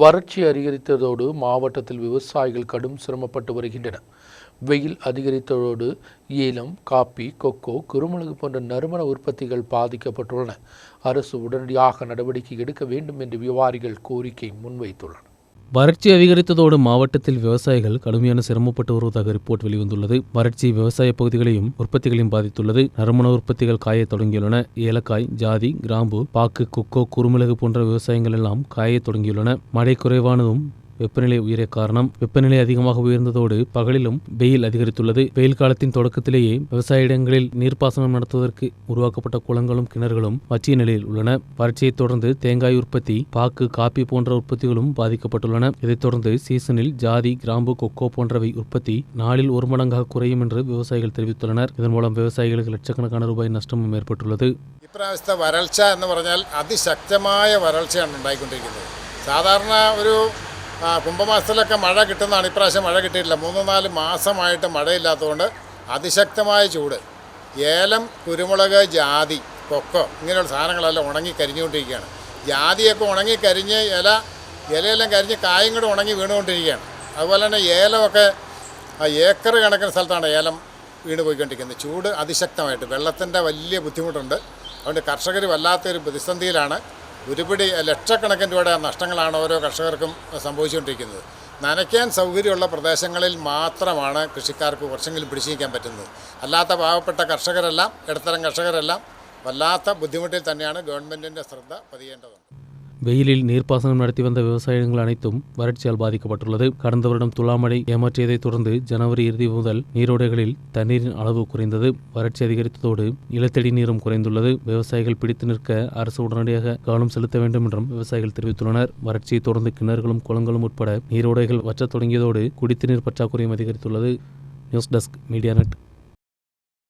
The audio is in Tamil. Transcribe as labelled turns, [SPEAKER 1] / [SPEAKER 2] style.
[SPEAKER 1] வறட்சி அதிகரித்ததோடு மாவட்டத்தில் விவசாயிகள் கடும் சிரமப்பட்டு வருகின்றனர். வெயில் அதிகரித்ததோடு ஏலம் காப்பி கொக்கோ குருமிளகு போன்ற நறுமண உற்பத்திகள் பாதிக்கப்பட்டுள்ளன. அரசு உடனடியாக நடவடிக்கை எடுக்க வேண்டும் என்று வியாபாரிகள் கோரிக்கை முன்வைத்துள்ளனர்.
[SPEAKER 2] வறட்சி அதிகரித்ததோடு மாவட்டத்தில் விவசாயிகள் கடுமையான சிரமப்பட்டு வருவதாக ரிப்போர்ட் வெளிவந்துள்ளது. வறட்சி விவசாய பகுதிகளையும் உற்பத்திகளையும் பாதித்துள்ளது. நறுமண உற்பத்திகள் காயத் தொடங்கியுள்ளன. ஏலக்காய் ஜாதி கிராம்பு பாக்கு கொக்கோ குறுமிளகு போன்ற விவசாயங்கள் எல்லாம் காயத் தொடங்கியுள்ளன. மழை குறைவானதும் வெப்பநிலை உயர காரணம் வெப்பநிலை அதிகமாக உயர்ந்ததோடு பகலிலும் வெயில் அதிகரித்துள்ளது வெயில் காலத்தின் தொடக்கத்திலேயே விவசாய இடங்களில் நீர்ப்பாசனம் நடத்துவதற்கு உருவாக்கப்பட்ட குளங்களும் கிணறுகளும் வற்றிய நிலையில் உள்ளன வறட்சியைத் தொடர்ந்து தேங்காய் உற்பத்தி பாக்கு காப்பி போன்ற உற்பத்திகளும் பாதிக்கப்பட்டுள்ளன இதைத் தொடர்ந்து சீசனில் ஜாதி கிராம்பு கொக்கோ போன்றவை உற்பத்தி நாளில் ஒரு மடங்காக குறையும் என்று விவசாயிகள் தெரிவித்துள்ளனர் இதன் மூலம் விவசாயிகளுக்கு ലക്ഷക്കണക്കാണ് രൂപ നഷ്ടവും ഏർപ്പെട്ടുള്ളത്
[SPEAKER 3] ഇപ്രാവശ്യത്തെ വരൾച്ച എന്ന് പറഞ്ഞാൽ അതിശക്തമായ വരൾച്ചയാണ് ഉണ്ടായിക്കൊണ്ടിരിക്കുന്നത് സാധാരണ ഒരു ആ, കുംഭമാസത്തിലൊക്കെ മഴ കിട്ടുന്നതാണ്. ഇപ്രാവശ്യം മഴ കിട്ടിയിട്ടില്ല. മൂന്ന് നാല് മാസമായിട്ട് മഴയില്ലാത്തതുകൊണ്ട് അതിശക്തമായ ചൂട്. ഏലം കുരുമുളക് ജാതി കൊക്കോ ഇങ്ങനെയുള്ള സാധനങ്ങളെല്ലാം ഉണങ്ങി കരിഞ്ഞുകൊണ്ടിരിക്കുകയാണ്. ജാതിയൊക്കെ ഉണങ്ങി കരിഞ്ഞ് ഇല ഇലയെല്ലാം കരിഞ്ഞ് കായും കൂടെ ഉണങ്ങി വീണുകൊണ്ടിരിക്കുകയാണ്. അതുപോലെ തന്നെ ഏലമൊക്കെ ഏക്കർ കണക്കിന് സ്ഥലത്താണ് ഏലം വീണ് പോയിക്കൊണ്ടിരിക്കുന്നത്. ചൂട് അതിശക്തമായിട്ട്. വെള്ളത്തിന്റെ വലിയ ബുദ്ധിമുട്ടുണ്ട്. അതുകൊണ്ട് കർഷകർ വല്ലാത്തൊരു പ്രതിസന്ധിയിലാണ്. ഒരുപിടി ലക്ഷക്കണക്കിന് രൂപയുടെ നഷ്ടങ്ങളാണ് ഓരോ കർഷകർക്കും സംഭവിച്ചുകൊണ്ടിരിക്കുന്നത്. നനയ്ക്കാൻ സൗകര്യമുള്ള പ്രദേശങ്ങളിൽ മാത്രമാണ് കൃഷിക്കാർക്ക് കുറച്ചെങ്കിലും പിടിച്ചു നിൽക്കാൻ പറ്റുന്നത്. അല്ലാത്ത പാവപ്പെട്ട കർഷകരെല്ലാം ഇടത്തരം കർഷകരെല്ലാം വല്ലാത്ത ബുദ്ധിമുട്ടിൽ തന്നെയാണ് ഗവൺമെന്റിന്റെ ശ്രദ്ധ പതിയേണ്ടതുണ്ട്.
[SPEAKER 2] வெயிலில் நீர்ப்பாசனம் நடத்தி வந்த விவசாயங்கள் அனைத்தும் வறட்சியால் பாதிக்கப்பட்டுள்ளது. கடந்த வருடம் துலாமழை ஏமாற்றியதைத் தொடர்ந்து ஜனவரி இறுதி முதல் நீரோடைகளில் தண்ணீரின் அளவு குறைந்தது. வறட்சி அதிகரித்ததோடு நிலத்தடி நீரும் குறைந்துள்ளது. விவசாயிகள் பிடித்து நிற்க அரசு உடனடியாக கவனம் செலுத்த வேண்டும் என்றும் விவசாயிகள் தெரிவித்துள்ளனர். வறட்சியை தொடர்ந்து கிணறுகளும் குளங்களும் உட்பட நீரோடைகள் வற்றத் தொடங்கியதோடு குடித்தநீர் பற்றாக்குறையும் அதிகரித்துள்ளது. News desk media net.